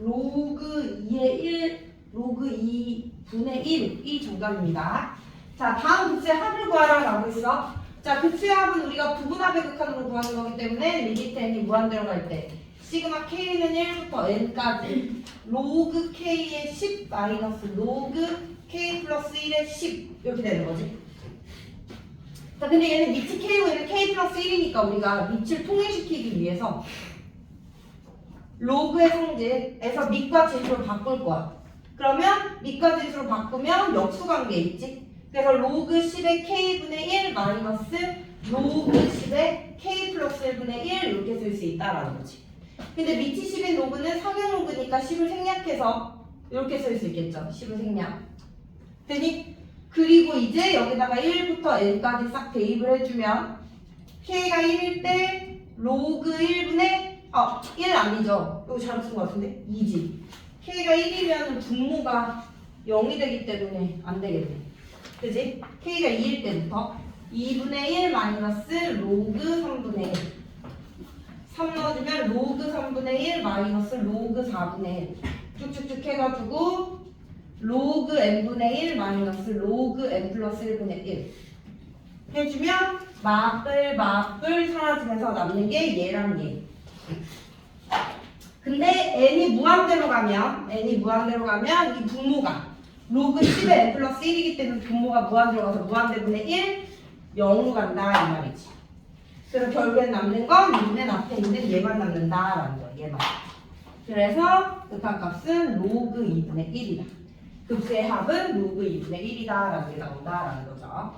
로그 2의 1 로그 2 분의 1 이 정답입니다. 자 다음 급수의 합을 구하라 라고 했어. 자 급수의 합은 우리가 부분합의 극한으로 구하는 거기 때문에 리미트 n이 무한대로 갈 때 시그마 k는 1부터 n까지 로그 k의 10 마이너스 로그 k 플러스 1의 10 이렇게 되는 거지. 자 근데 얘는 밑이 k고 얘는 k 플러스 1이니까 우리가 밑을 통일시키기 위해서 로그의 성질에서 밑과 진수로 바꿀 거야. 그러면 밑과 진수로 바꾸면 역수관계 있지? 그래서 로그 10의 k분의 1 마이너스 로그 10의 k 플러스 1분의 1 이렇게 쓸 수 있다라는 거지. 근데 밑이 10인 로그는 상형 로그니까 10을 생략해서 이렇게 쓸 수 있겠죠. 10을 생략. 되니? 그리고 이제 여기다가 1부터 n까지 싹 대입을 해주면 k가 1일 때 로그 1분의 어, 1 아니죠. 이거 잘못 쓴 것 같은데? 2지. k가 1이면 분모가 0이 되기 때문에 안 되겠네. 그지? k가 2일 때부터 2분의 1 마이너스 로그 3분의 1. 3 넣어주면 로그 3분의 1 마이너스 로그 4분의 1. 쭉쭉쭉 해가지고 로그 n분의 1 마이너스 로그 n 플러스 1분의 1. 해주면 마블 마블 사라지면서 남는 게 얘랑 얘. 근데 n이 무한대로 가면 n이 무한대로 가면 이 분모가 로그 10의 n 플러스 1이기 때문에 분모가 무한대로 가서 무한대분의 1 0으로 간다 이 말이지. 그래서 결국엔 남는 건 눈의 앞에 있는 얘만 남는다 라는 거야 얘만. 그래서 극한값은 로그 2분의 1이다. 급수의 합은 로그 2분의 1이다 라는 게 나온다 라는 거죠.